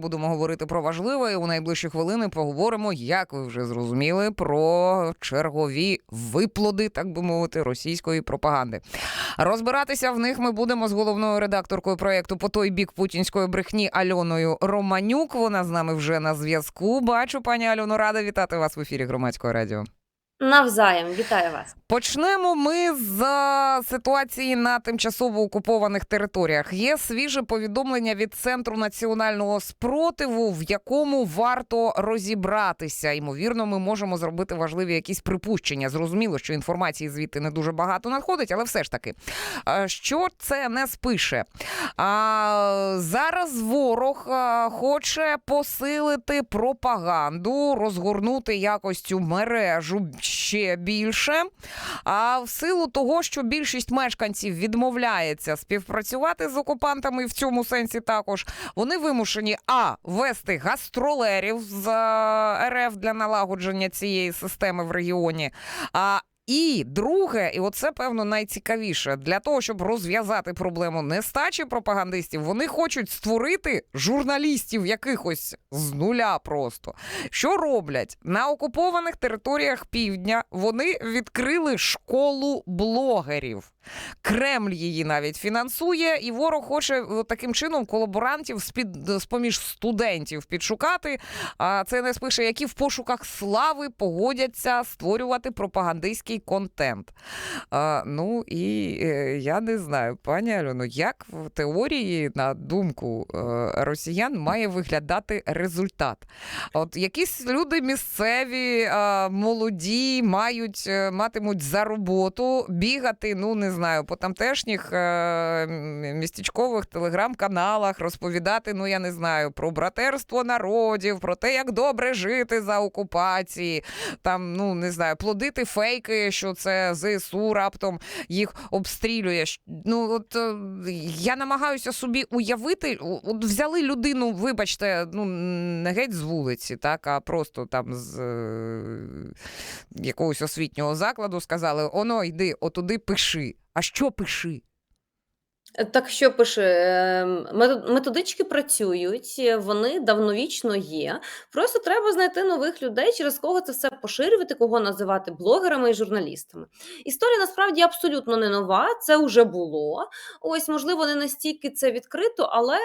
Будемо говорити про важливе. і У найближчі хвилини поговоримо, як ви вже зрозуміли, про чергові виплоди, так би мовити, російської пропаганди. Розбиратися в них ми будемо з головною редакторкою проєкту по той бік путінської брехні Альоною Романюк. Вона з нами вже на зв'язку. Бачу, пані Альоно, рада вітати вас в ефірі громадського радіо. Навзаєм, вітаю вас. Почнемо ми з е, ситуації на тимчасово окупованих територіях. Є свіже повідомлення від центру національного спротиву, в якому варто розібратися. Ймовірно, ми можемо зробити важливі якісь припущення. Зрозуміло, що інформації звідти не дуже багато надходить, але все ж таки, Е, що це не спише? А, зараз ворог е, хоче посилити пропаганду, розгорнути якось цю мережу ще більше. А в силу того, що більшість мешканців відмовляється співпрацювати з окупантами, в цьому сенсі також вони вимушені а вести гастролерів з е, РФ для налагодження цієї системи в регіоні. А і друге, і оце певно найцікавіше для того, щоб розв'язати проблему нестачі пропагандистів, вони хочуть створити журналістів якихось з нуля просто. Що роблять на окупованих територіях півдня? Вони відкрили школу блогерів. Кремль її навіть фінансує, і ворог хоче таким чином колаборантів з-під з-поміж студентів підшукати. А це не спише, які в пошуках слави погодяться створювати пропагандистський контент. А, ну і е, я не знаю, пані Альоно, як в теорії, на думку е, росіян, має виглядати результат? От якісь люди місцеві, е, молоді, мають е, матимуть за роботу бігати, ну не знаю, по тамтешніх е, містечкових телеграм-каналах, розповідати, ну я не знаю, про братерство народів, про те, як добре жити за окупації, там, ну не знаю, плодити фейки, що це ЗСУ раптом їх обстрілює. Ну, от е, я намагаюся собі уявити, от взяли людину, вибачте, ну не геть з вулиці, так, а просто там з е, якогось освітнього закладу сказали: оно, йди, отуди пиши. А що пиши? Так що пише, ем, методички працюють, е, вони давновічно є. Просто треба знайти нових людей, через кого це все поширювати, кого називати блогерами і журналістами. Історія насправді абсолютно не нова, це вже було. Ось, можливо, не настільки це відкрито, але.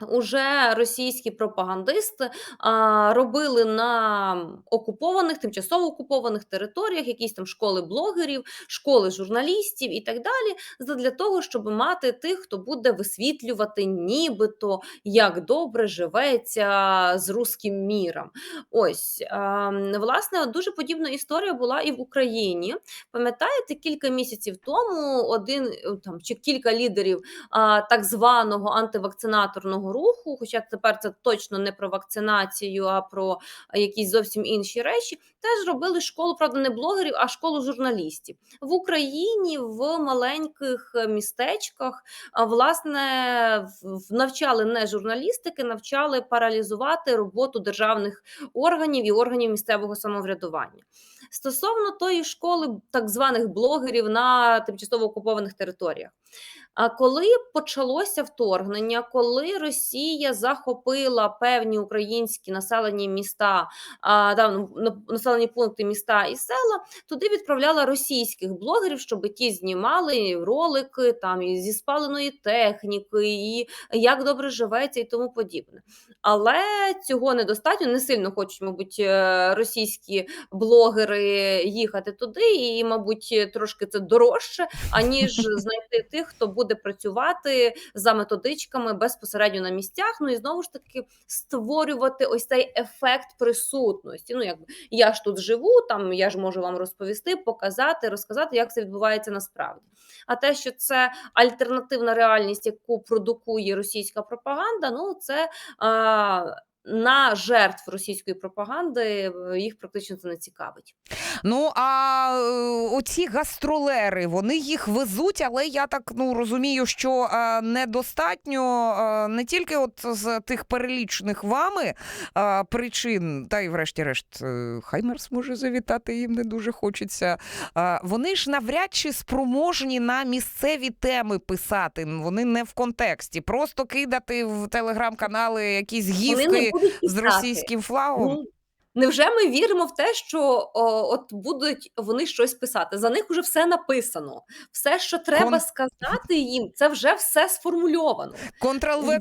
Уже російські пропагандисти а, робили на окупованих, тимчасово окупованих територіях якісь там школи блогерів, школи журналістів і так далі, задля того, щоб мати тих, хто буде висвітлювати, нібито як добре живеться з руським міром. Ось а, власне, дуже подібна історія була і в Україні. Пам'ятаєте, кілька місяців тому один там чи кілька лідерів а, так званого антивакцинаторного руху, хоча тепер це точно не про вакцинацію, а про якісь зовсім інші речі, теж робили школу, правда, не блогерів, а школу журналістів в Україні в маленьких містечках. Власне навчали не журналістики, навчали паралізувати роботу державних органів і органів місцевого самоврядування. Стосовно тої школи так званих блогерів на тимчасово окупованих територіях. А коли почалося вторгнення, коли Росія захопила певні українські населені міста, а, там, населені пункти міста і села, туди відправляла російських блогерів, щоб ті знімали ролики там і зі спаленої техніки, і як добре живеться, і тому подібне. Але цього недостатньо. Не сильно хочуть, мабуть, е, російські блогери їхати туди, і, мабуть, трошки це дорожче, аніж знайти тих, хто буде працювати за методичками безпосередньо на місцях. Ну і знову ж таки створювати ось цей ефект присутності. Ну, якби я ж тут живу, там я ж можу вам розповісти, показати, розказати, як це відбувається насправді. А те, що це альтернативна реальність, яку продукує російська пропаганда, ну це. А, на жертв російської пропаганди е, їх практично це не цікавить. Ну а е, оці гастролери, вони їх везуть, але я так ну розумію, що е, недостатньо е, не тільки от з тих перелічених вами причин, та й врешті-решт, Хаймерс може завітати, їм не дуже хочеться. Вони ж навряд чи спроможні на місцеві теми писати. Вони не в контексті. Просто кидати в телеграм-канали якісь гівки з російським флагом. Невже ми віримо в те, що о, от будуть вони щось писати? За них вже все написано. Все, що треба Кон- сказати їм, це вже все сформульовано.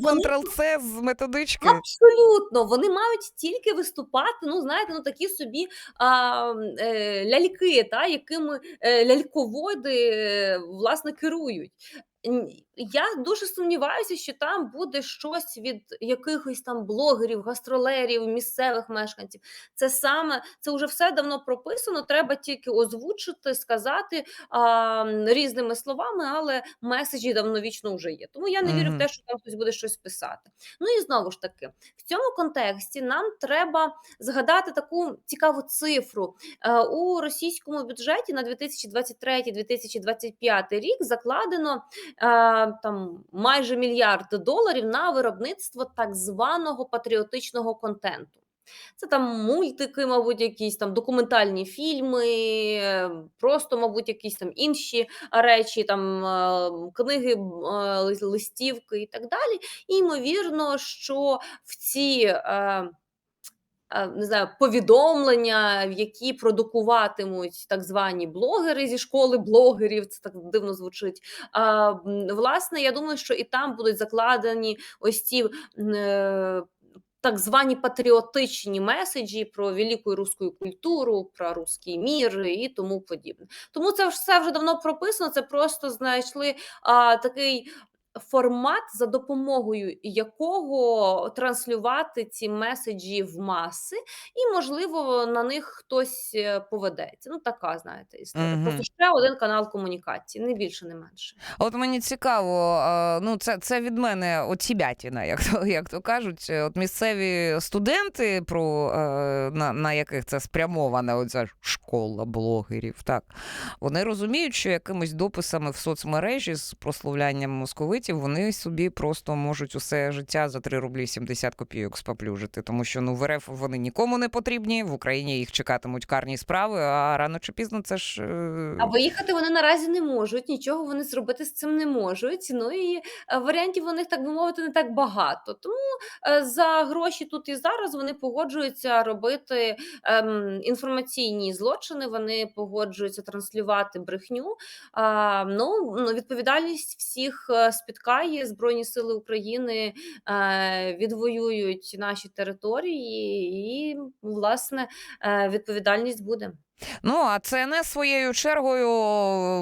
Вони- Ctrl-C з методички. Абсолютно, вони мають тільки виступати. Ну, знаєте, ну такі собі а, е, ляльки, та, якими е, ляльководи е, власне керують. Я дуже сумніваюся, що там буде щось від якихось там блогерів, гастролерів, місцевих мешканців. Це саме це вже все давно прописано. Треба тільки озвучити, сказати а, різними словами, але меседжі давно вічно вже є. Тому я не вірю в те, що там хтось буде щось писати. Ну і знову ж таки, в цьому контексті нам треба згадати таку цікаву цифру. Е, У російському бюджеті на 2023-2025 рік закладено там майже мільярд доларів на виробництво так званого патріотичного контенту. Це там мультики, мабуть, якісь там документальні фільми, е, просто, мабуть, якісь там інші речі, там е, книги, е, листівки і так далі. І ймовірно, що в ці. Не знаю, повідомлення, які продукуватимуть так звані блогери зі школи блогерів, це так дивно звучить. А, власне, я думаю, що і там будуть закладені ось ці е, так звані патріотичні меседжі про велику руську культуру, про руський мір і тому подібне. Тому це все вже давно прописано. Це просто знайшли а, такий формат, за допомогою якого транслювати ці меседжі в маси, і, можливо, на них хтось е, поведеться. Ну, така, знаєте, історія. Мгм. Просто ще один канал комунікації, не більше, не менше. От мені цікаво, е, ну це, це від мене отсібятіна, як то, як то кажуть. От місцеві студенти, про, е, на, на яких це спрямована оця школа блогерів, так, вони розуміють, що якимись дописами в соцмережі з прославлянням московитів вони собі просто можуть усе життя за 3 рублі 70 копійок споплюжити. Тому що ну, в РФ вони нікому не потрібні, в Україні їх чекатимуть карні справи, а рано чи пізно це ж. е, А виїхати вони наразі не можуть, нічого вони зробити з цим не можуть. Ну і е, варіантів у них, так би мовити, не так багато. Тому е, за гроші тут і зараз вони погоджуються робити ем, інформаційні злочини, вони погоджуються транслювати брехню. А, ну, відповідальність всіх е, спіткає. Збройні сили України е, відвоюють наші території, і власне е, відповідальність буде. Ну, а ЦНС своєю чергою,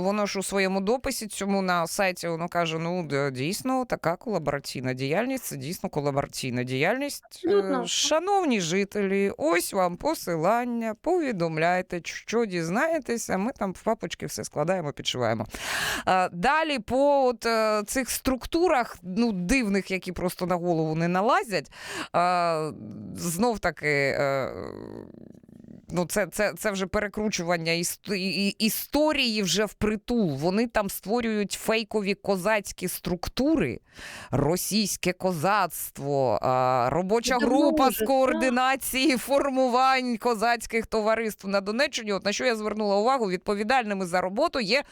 воно ж у своєму дописі цьому на сайті воно каже: ну дійсно, така колабораційна діяльність, це дійсно колабораційна діяльність. Абсолютно. Е, Шановні жителі, ось вам посилання, повідомляйте, що дізнаєтеся. Ми там в папочки все складаємо, підшиваємо. Е, Далі по от, е, цих структурах, ну, дивних, які просто на голову не налазять, знов таки. Ну, це, це, це вже перекручування іс- історії вже впритул. Вони там створюють фейкові козацькі структури, російське козацтво, робоча група з координації формувань козацьких товариств на Донеччині. От на що я звернула увагу, відповідальними за роботу є.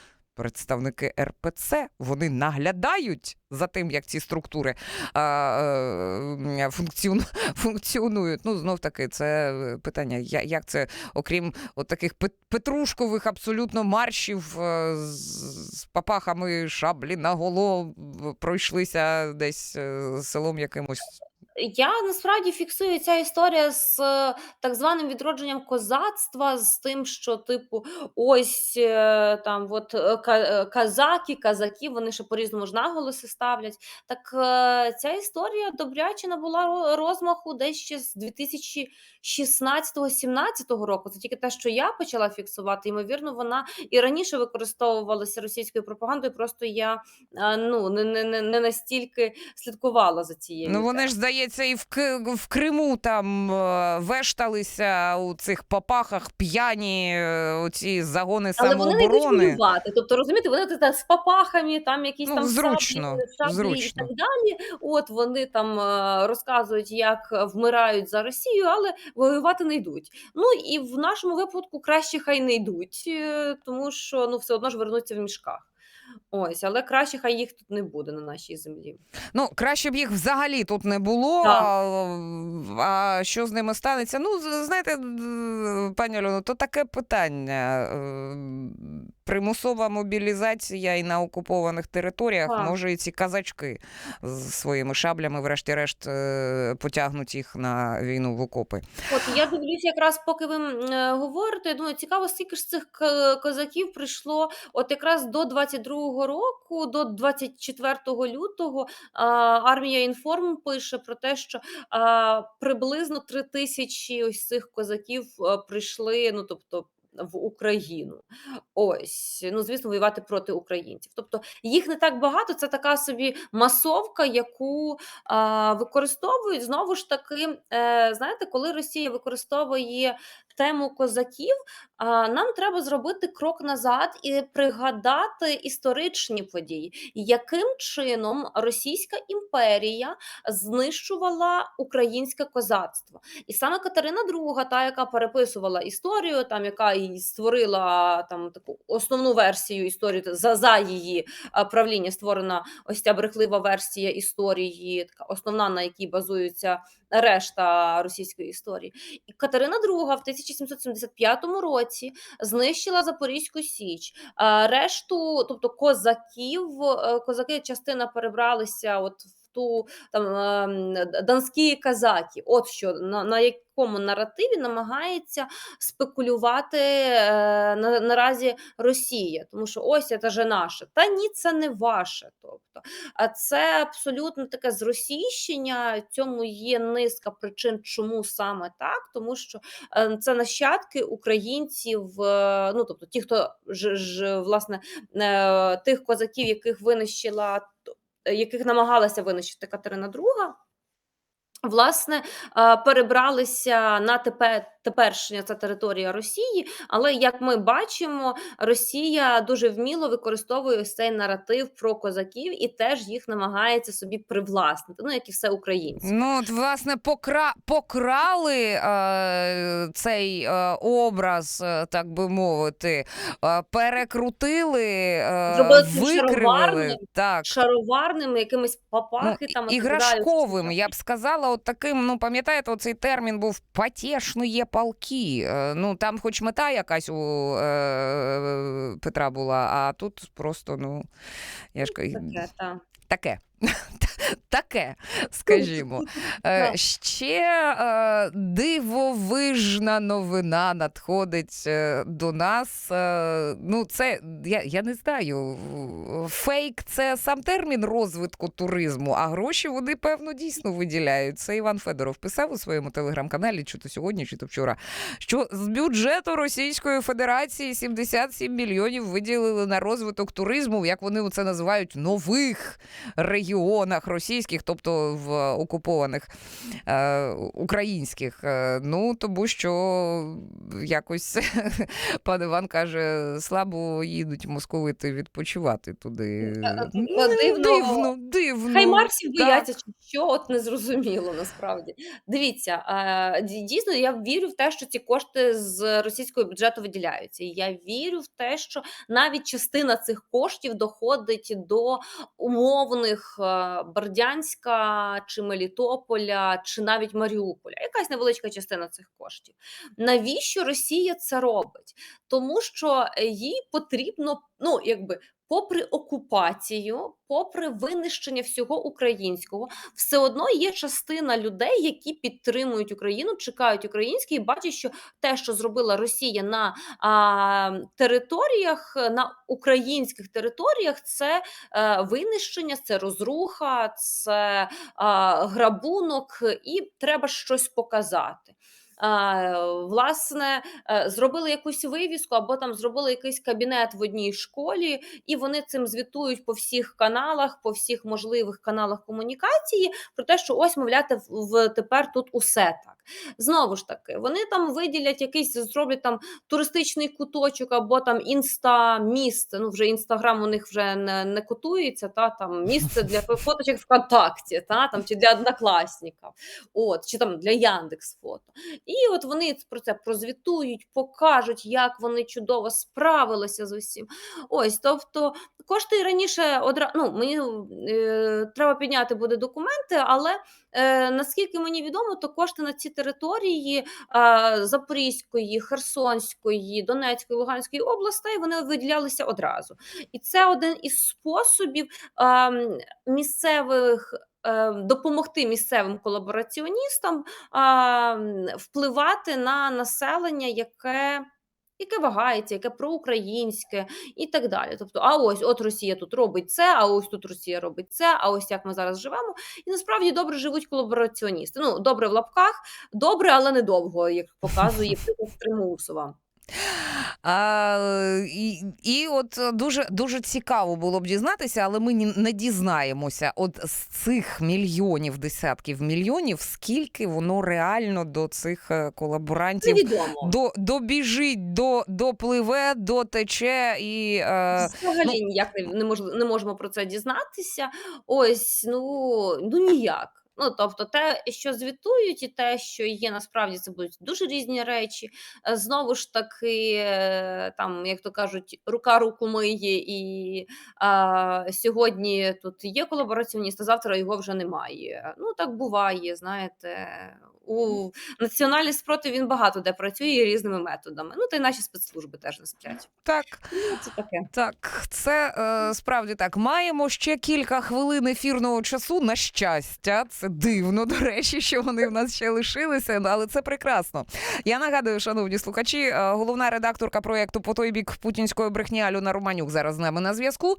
Представники РПЦ вони наглядають за тим, як ці структури а, е, функціону, функціонують. Ну, знов таки, це е, питання, як це, окрім от таких петрушкових абсолютно маршів е, з, папахами шаблі на голову пройшлися десь селом якимось. Я насправді фіксую ця історія з е, так званим відродженням козацтва, з тим, що, типу, ось е, там от е, ка- е, казаки, казаки, вони ще по-різному ж наголоси ставлять. Так е, ця історія добряче набула ро- розмаху десь ще з 2016-17 року. Це тільки те, що я почала фіксувати. Ймовірно, вона і раніше використовувалася російською пропагандою. Просто я е, ну не, не, не не настільки слідкувала за цією. Ну вони ж здається. Здається, і в, в Криму там е, вешталися у цих попахах п'яні е, оці загони Але вони не йдуть воювати. Тобто, розумієте, вони тут та з папахами, там якісь Ну, там зручно, саблі, шаблі і так далі. От вони там е, розказують, як вмирають за Росію, але воювати не йдуть. Ну і в нашому випадку краще хай не йдуть, тому що ну все одно ж вернуться в мішках. Ось, але краще хай їх тут не буде на нашій землі. Ну, краще б їх взагалі тут не було. Так. А, а що з ними станеться? Ну, знаєте, пані Альоно, то таке питання. Е, Примусова мобілізація і на окупованих територіях, Так. може, і ці казачки з своїми шаблями, врешті-решт, е, потягнуть їх на війну в окопи. От я дивлюся, якраз поки ви е, говорите, я думаю, цікаво, скільки ж цих козаків прийшло от якраз до 22-го року, до 24 лютого. Армія інформ пише про те, що приблизно 3 тисячі ось цих козаків прийшли, ну тобто. В Україну, ось ну звісно, воювати проти українців. Тобто їх не так багато. Це така собі масовка, яку е, використовують знову ж таки. Е, знаєте, коли Росія використовує тему козаків, нам треба зробити крок назад і пригадати історичні події, яким чином Російська імперія знищувала українське козацтво. І саме Катерина II, та яка переписувала історію, там яка і створила там таку основну версію історії за, за її правління, створена ось ця брехлива версія історії, така основна, на якій базується решта російської історії. І Катерина II в 1775 році знищила Запорізьку Січ. Решту, тобто козаків, е, козаки частина перебралися от в ту там донські казаки. От що на, на якому наративі намагається спекулювати е, на, наразі Росія, тому що ось це же наше. Та ні, це не ваше. Тобто, а це абсолютно таке зросійщення. Цьому є низка причин, чому саме так, тому що е, це нащадки українців. е, Ну тобто, ті, хто ж, ж власне е, тих козаків, яких винищила яких намагалася винищити Катерина II, власне, е, перебралися на тепер, теперішня ця територія Росії. Але як ми бачимо, Росія дуже вміло використовує ось цей наратив про козаків і теж їх намагається собі привласнити. Ну як і все українське. Ну, от, власне, покра... покрали е, цей е, образ, е, так би мовити, е, перекрутили, е, Зробили викривили. шароварним, Так. Шароварними якимись Ну, папахи там так далі. іграшковим, я б сказала, от таким, ну пам'ятаєте, оцей термін був потішні полки. Е, Ну там хоч мета якась у е, Петра була, а тут просто, ну, я ж кажу, Таке, та. таке. Таке, скажімо. Е, Ще е, дивовижна новина надходить е, до нас. Ну, це я, я не знаю. Фейк це сам термін розвитку туризму, а гроші вони, певно, дійсно виділяють. Це Іван Федоров писав у своєму телеграм-каналі, чи то сьогодні, чи то вчора, що з бюджету Російської Федерації 77 мільйонів виділили на розвиток туризму, як вони це називають, нових регіонах російських, тобто в окупованих е, українських. Е, ну, тому що якось пан Іван каже, слабо їдуть московити відпочивати туди. Е, Ну, дивно. дивно, дивно. Хай Марсів бояться, чи що от незрозуміло насправді. Дивіться, дійсно, я вірю в те, що ці кошти з російського бюджету виділяються. Я вірю в те, що навіть частина цих коштів доходить до умовних е, Бердянська чи Мелітополя, чи навіть Маріуполя. Якась невеличка частина цих коштів. Навіщо Росія це робить? Тому що е, їй потрібно, ну якби. Попри окупацію, попри винищення всього українського, все одно є частина людей, які підтримують Україну, чекають українське і бачать, що те, що зробила Росія на а, територіях, на українських територіях, це е, винищення, це розруха, це а, грабунок, і треба щось показати. Власне, е, зробили якусь вивіску або там зробили якийсь кабінет в одній школі, і вони цим звітують по всіх каналах, по всіх можливих каналах комунікації про те, що ось, мовляти, в тепер тут усе так. Знову ж таки, вони там виділять якийсь, зроблять там туристичний куточок або там інста місце. Ну вже інстаграм у них вже не, не котується, та там місце для фоточок ВКонтакті, та там чи для однокласників, от чи там для Яндекс фото. І от вони про це прозвітують, покажуть, як вони чудово справилися з усім. Ось, тобто кошти раніше одра... ну, мені е, треба підняти буде документи, але е, наскільки мені відомо, то кошти на ці території е, Запорізької, Херсонської, Донецької, Луганської областей вони виділялися одразу. І це один із способів е, місцевих. Е, Допомогти місцевим колабораціоністам впливати на населення, яке, яке вагається, яке проукраїнське і так далі. Тобто, а ось от Росія тут робить це, а ось тут Росія робить це, а ось як ми зараз живемо. І насправді добре живуть колабораціоністи. Ну, добре в лапках, добре, але недовго, як показує Примусова. А, і, і от дуже дуже цікаво було б дізнатися, але ми не дізнаємося. От з цих мільйонів, десятків мільйонів, скільки воно реально до цих е, колаборантів Невідомо. до, добіжить, до, допливе, дотече і. Е, Взагалі ніяк не, не, мож, не можемо про це дізнатися. Ось, ну, ну ніяк. Ну, тобто, те, що звітують, і те, що є, насправді це будуть дуже різні речі. Е, Знову ж таки, е, там, як то кажуть, рука руку миє, і а, сьогодні тут є колабораціоніст, а завтра його вже немає. Ну, так буває, знаєте. У національний спротив він багато де працює різними методами. Ну, та й наші спецслужби теж не сплять. так. Ну, це таке. Так, це е, справді так. Маємо ще кілька хвилин ефірного часу. На щастя, це дивно, до речі, що вони в нас ще лишилися, але це прекрасно. Я нагадую, шановні слухачі, е, головна редакторка проєкту по той бік путінської брехні Альона Романюк зараз з нами на зв'язку.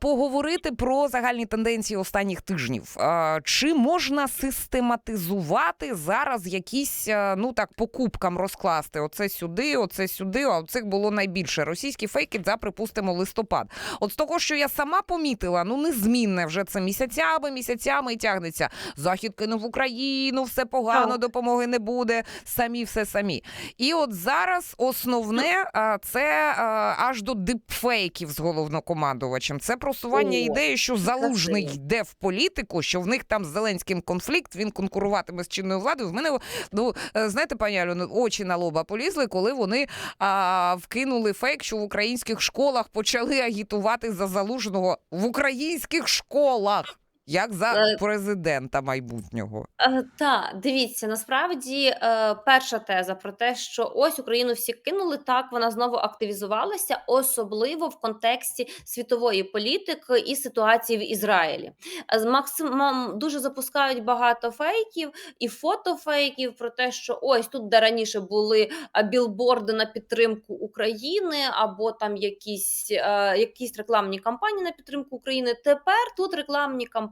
Поговорити про загальні тенденції останніх тижнів. Чи можна систематизувати зараз якісь, е, ну так, по кубкам розкласти? Оце сюди, оце сюди, а оцих було найбільше. Російські фейки за, припустимо, листопад. От з того, що я сама помітила, ну незмінне вже це місяцями, місяцями і тягнеться. Захід кинув Україну, все погано, допомоги не буде. Самі все самі. І от зараз основне це аж до дипфейків з головнокомандувачем. Це просування О, ідеї, що залужний йде в політику, що в них там з Зеленським конфлікт, він конкуруватиме з чинною владою. В мене ну е, знаєте, пані Альоно, очі на лоба полізли, коли вони а, вкинули фейк, що в українських школах почали агітувати за залужного в українських школах. Як за Е, президента майбутнього. Е, та, дивіться, насправді е, перша теза про те, що ось Україну всі кинули, так вона знову активізувалася, особливо в контексті світової політики і ситуації в Ізраїлі. Е, з Максимум дуже запускають багато фейків і фотофейків про те, що ось тут, де раніше були а, білборди на підтримку України, або там якісь, е, якісь рекламні кампанії на підтримку України. Тепер тут рекламні кампанії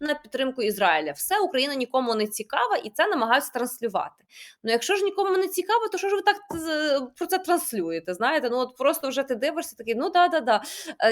на підтримку Ізраїля. Все Україна нікому не цікава, і це намагаються транслювати. Ну, якщо ж нікому не цікаво, то що ж ви так е, про це транслюєте? Знаєте, ну от просто вже ти дивишся, такий, ну да, да, да.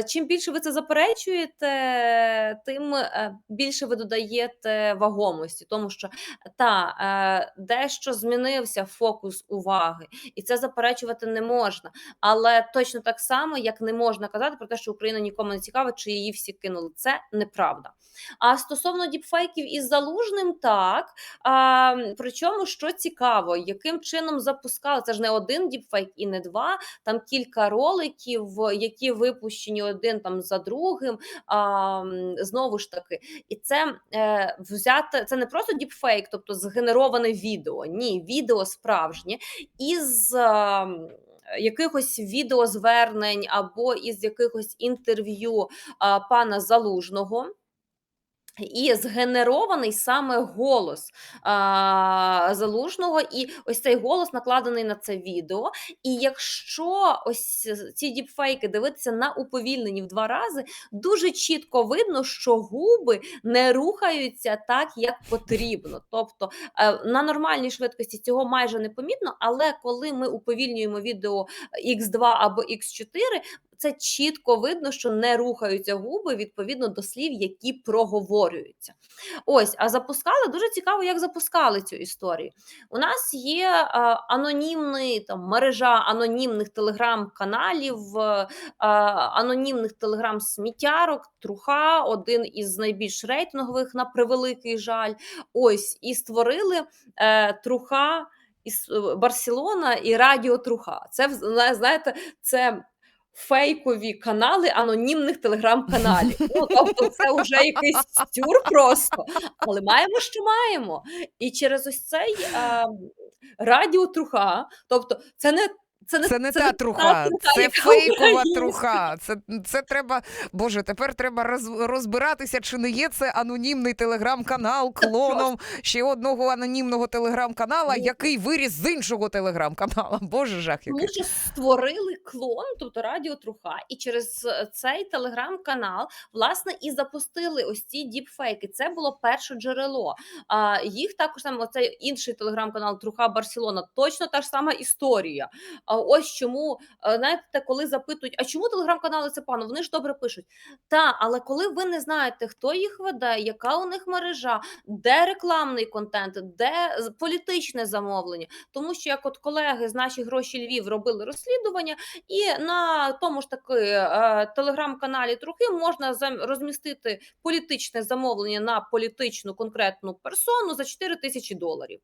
Чим більше ви це заперечуєте, тим е, більше ви додаєте вагомості, тому що та е, дещо змінився фокус уваги, і це заперечувати не можна. Але точно так само, як не можна казати про те, що Україна нікому не цікава, чи її всі кинули. Це неправда. А стосовно діпфейків із залужним, так а, причому що цікаво, яким чином запускали це ж не один діпфейк і не два. Там кілька роликів, які випущені один там за другим. А, знову ж таки, і це е, взяти це не просто діпфейк, тобто згенероване відео. Ні, відео справжнє із. М, Якихось відеозвернень або із якихось інтерв'ю пана Залужного, І згенерований саме голос, а, Залужного, і ось цей голос накладений на це відео. І якщо ось ці діпфейки дивитися на уповільнені в 2 рази, дуже чітко видно, що губи не рухаються так, як потрібно. Тобто, е, на нормальній швидкості цього майже не помітно, але коли ми уповільнюємо відео X2 або X4, це чітко видно, що не рухаються губи відповідно до слів, які проговорюються. Ось, а запускали дуже цікаво, як запускали цю історію. У нас є е, анонімний там мережа анонімних телеграм-каналів, е, анонімних телеграм-сміттярок, Труха, один із найбільш рейтингових, на превеликий жаль. Ось і створили е, Труха. Е, Барселона і Радіо Труха. Це знаєте, це фейкові канали анонімних телеграм-каналів. Ну, тобто, це вже якийсь стюр просто. Але маємо, що маємо. І через ось цей е, радіо Труха, тобто, це не це не, Це не та труха, труха, це фейкова труха. Це, це треба, боже, тепер треба роз, розбиратися, чи не є це анонімний телеграм-канал клоном ще одного анонімного телеграм-канала, Ну. який виріс з іншого телеграм-канала. Боже, жах який. Тому що створили клон, тобто Радіо Труха, і через е, цей телеграм-канал власне і запустили ось ці діпфейки. Це було перше джерело. А їх також там оцей інший телеграм-канал Труха Барселона. Точно та ж сама історія. Ось чому е, знаєте, коли запитують, а чому телеграм-канали це погано? Вони ж добре пишуть. Та, але коли ви не знаєте, хто їх веде, яка у них мережа, де рекламний контент, де політичне замовлення, тому що як от колеги з наші гроші Львів робили розслідування, і на тому ж таки е, телеграм-каналі Трухи можна розмістити політичне замовлення на політичну конкретну персону за 4 тисячі доларів.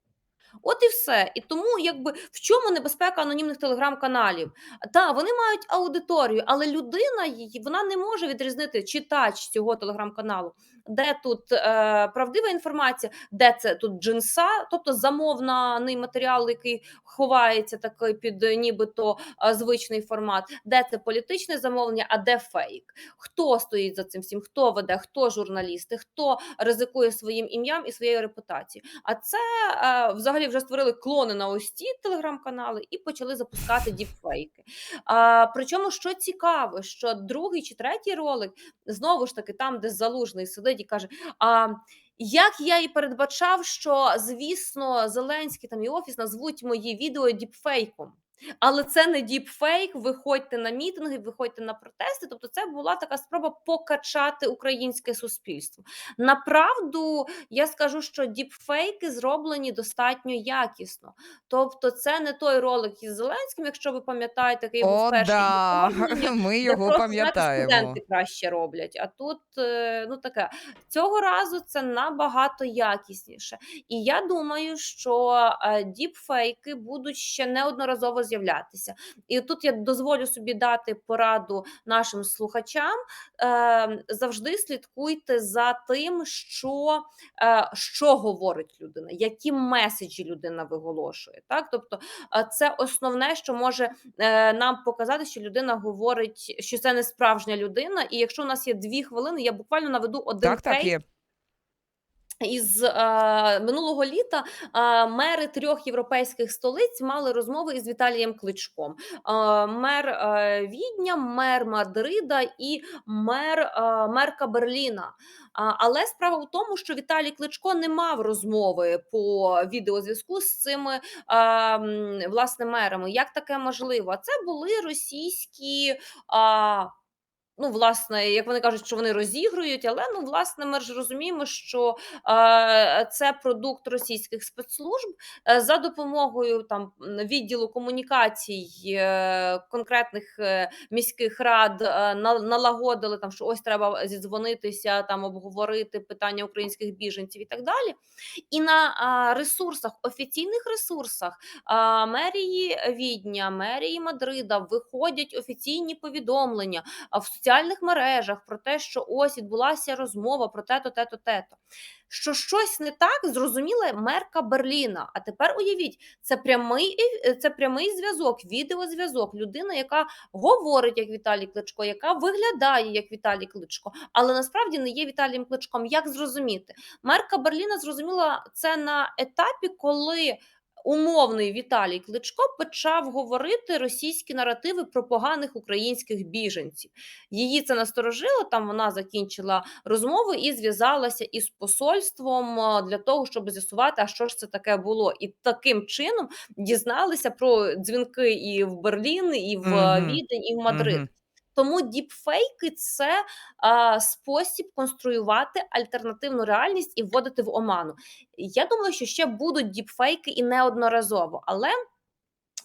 От і все. І тому, якби в чому небезпека анонімних телеграм-каналів? Та вони мають аудиторію, але людина її вона не може відрізнити читач цього телеграм-каналу, де тут е, правдива інформація, де це тут джинса, тобто замовний матеріал, який ховається такий під нібито е, звичний формат, де це політичне замовлення, а де фейк. Хто стоїть за цим всім? Хто веде, хто журналісти, хто ризикує своїм ім'ям і своєю репутацією? А це е, взагалі вже створили клони на ось ці телеграм-канали і почали запускати діпфейки. А, причому, що цікаво, що другий чи третій ролик знову ж таки, там, де залужний сидить і каже: А як я і передбачав, що звісно Зеленський там і офіс назвуть мої відео діпфейком. Але це не діпфейк. Виходьте на мітинги, виходьте на протести. Тобто, це була така спроба покачати українське суспільство. Направду я скажу, що діпфейки зроблені достатньо якісно. Тобто, це не той ролик із Зеленським, якщо ви пам'ятаєте, який був перший да. Ми його пам'ятаємо. студенти краще роблять. А тут е, ну таке цього разу це набагато якісніше. І я думаю, що е, діпфейки будуть ще неодноразово з'являтися. І тут я дозволю собі дати пораду нашим слухачам. Е, завжди слідкуйте за тим, що, е, що говорить людина, які меседжі людина виголошує. Так, тобто е, це основне, що може е, нам показати, що людина говорить, що це не справжня людина. І якщо у нас є дві хвилини, я буквально наведу один Так, так, є. Із е, минулого літа е, мери трьох європейських столиць мали розмови із Віталієм Кличком. Е, мер е, Відня, мер Мадрида і мер е, мерка Берліна. Але справа в тому, що Віталій Кличко не мав розмови по відеозв'язку з цими е, власне мерами. Як таке можливо? Це були російські. А, Ну, власне, як вони кажуть, що вони розігрують, але ну, власне, ми ж розуміємо, що е, це продукт російських спецслужб е, за допомогою там відділу комунікацій е, конкретних е, міських рад е, на- налагодили там, що ось треба зідзвонитися, там обговорити питання українських біженців і так далі. І на а, ресурсах, офіційних ресурсах а, мерії Відня, мерії Мадрида виходять офіційні повідомлення. В соціальних мережах про те, що ось відбулася розмова про те-то, те-то, те-то. Що щось не так, зрозуміла мерка Берліна. А тепер уявіть, це прямий, це прямий зв'язок, відеозв'язок. Людина, яка говорить як Віталій Кличко, яка виглядає як Віталій Кличко, але насправді не є Віталієм Кличком. Як зрозуміти? Мерка Берліна зрозуміла це на етапі, коли умовний Віталій Кличко почав говорити російські наративи про поганих українських біженців. Її це насторожило. Там вона закінчила розмову і зв'язалася із посольством для того, щоб з'ясувати, а що ж це таке було, і таким чином дізналися про дзвінки і в Берлін, і в а, Мгм. Відень, і в Мадрид. Мгм. Тому діпфейки це е, спосіб конструювати альтернативну реальність і вводити в оману. Я думаю, що ще будуть діпфейки і неодноразово, але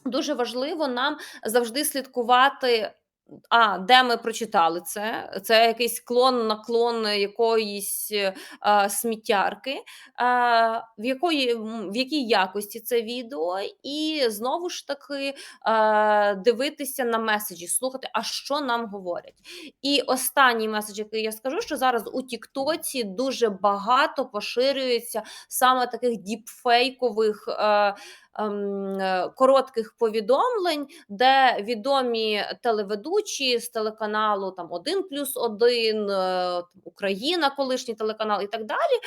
дуже важливо нам завжди слідкувати. А, де ми прочитали це? Це якийсь клон, наклон якоїсь е, а, сміттярки, а, в, якої, в якій якості це відео, і знову ж таки а, дивитися на меседжі, слухати, а що нам говорять. І останній меседж, який я скажу, що зараз у Тіктоці дуже багато поширюється саме таких діпфейкових. Ем, е, коротких повідомлень, де відомі телеведучі з телеканалу там 1 плюс 1, е, Україна, колишній телеканал і так далі.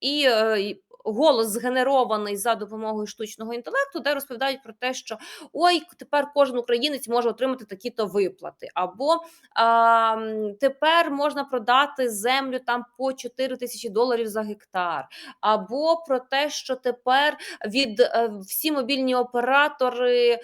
І, е, голос згенерований за допомогою штучного інтелекту, де розповідають про те, що ой, тепер кожен українець може отримати такі-то виплати, або а, тепер можна продати землю там по 4 тисячі доларів за гектар, або про те, що тепер від е, всі мобільні оператори е,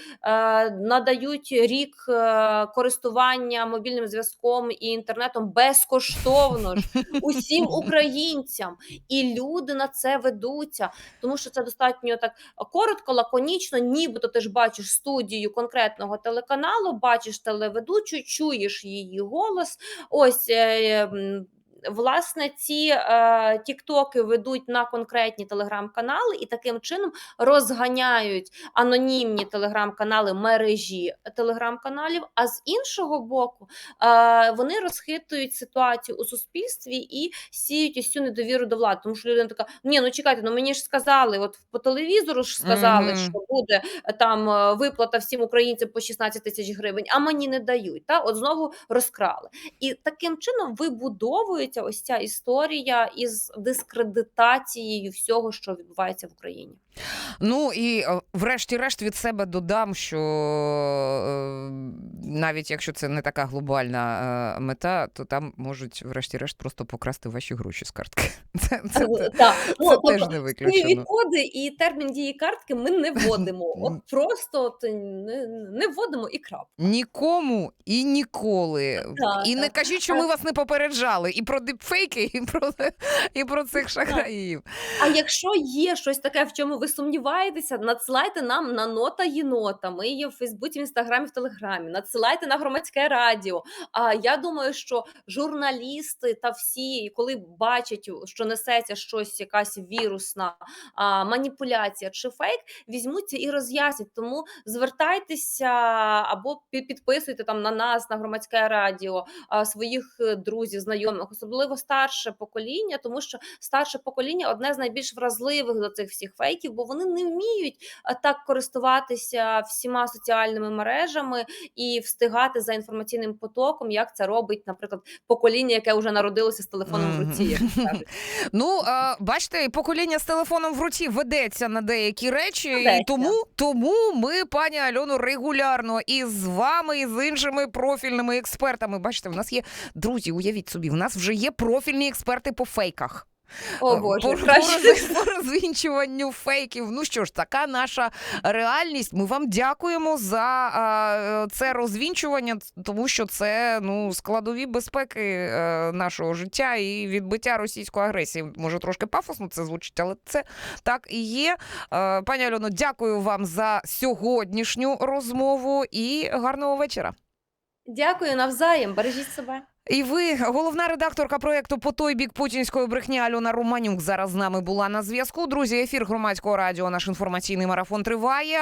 надають рік е, користування мобільним зв'язком і інтернетом безкоштовно ж усім українцям, і люди на це ведуться, тому що це достатньо так коротко, лаконічно, нібито ти ж бачиш студію конкретного телеканалу, бачиш телеведучу, чуєш її голос. Ось. Власне, ці е, тіктоки ведуть на конкретні телеграм-канали і таким чином розганяють анонімні телеграм-канали мережі телеграм-каналів. А з іншого боку, е, вони розхитують ситуацію у суспільстві і сіють ось цю недовіру до влади. Тому що людина така: ні, ну чекайте, ну мені ж сказали, от по телевізору ж сказали, Мгм. що буде е, там виплата всім українцям по 16 тисяч гривень, а мені не дають. Та от знову розкрали. І таким чином вибудовується ось ця історія із дискредитацією всього, що відбувається в Україні. Ну і е, врешті-решт від себе додам, що е, навіть якщо це не така глобальна е, мета, то там можуть врешті-решт просто покрасти ваші гроші з картки. Це, це, це, ну, це тобто, теж не виключено. коди і термін дії картки ми не вводимо. От просто от не, не вводимо і крапка. Нікому і ніколи. Так, і не кажіть, що ми вас не попереджали і про дипфейки, і про, і про цих шахраїв. А якщо є щось таке, в чому ви сумніваєтеся, надсилайте нам на нота єнота. Ми є в Фейсбуці, в інстаграмі, в Телеграмі. Надсилайте на громадське радіо. А я думаю, що журналісти та всі, коли бачать, що несеться щось, якась вірусна а, маніпуляція чи фейк, візьмуться і роз'яснять. Тому звертайтеся або підписуйте там на нас, на громадське радіо, а, своїх е, друзів, знайомих, особливо старше покоління, тому що старше покоління одне з найбільш вразливих до цих всіх фейків, бо вони не вміють так користуватися всіма соціальними мережами і встигати за інформаційним потоком, як це робить, наприклад, покоління, яке вже народилося з телефоном в руці. як кажуть. Ну, е, бачите, покоління з телефоном в руці ведеться на деякі речі, і тому, тому ми, пані Альону, регулярно і з вами, і з іншими профільними експертами. Бачите, в нас є друзі, уявіть собі, в нас вже є профільні експерти по фейках. О Е, Боже, по, по, краще. по розвінчуванню фейків. Ну що ж, така наша реальність. Ми вам дякуємо за е, це розвінчування, тому що це ну складові безпеки е, нашого життя і відбиття російської агресії. Може, трошки пафосно це звучить, але це так і є. Е, пані Альоно, дякую вам за сьогоднішню розмову і гарного вечора. Дякую навзаєм. Бережіть себе. І ви, головна редакторка проєкту по той бік путінської брехні Альона Романюк, зараз з нами була на зв'язку. Друзі, ефір громадського радіо. Наш інформаційний марафон триває.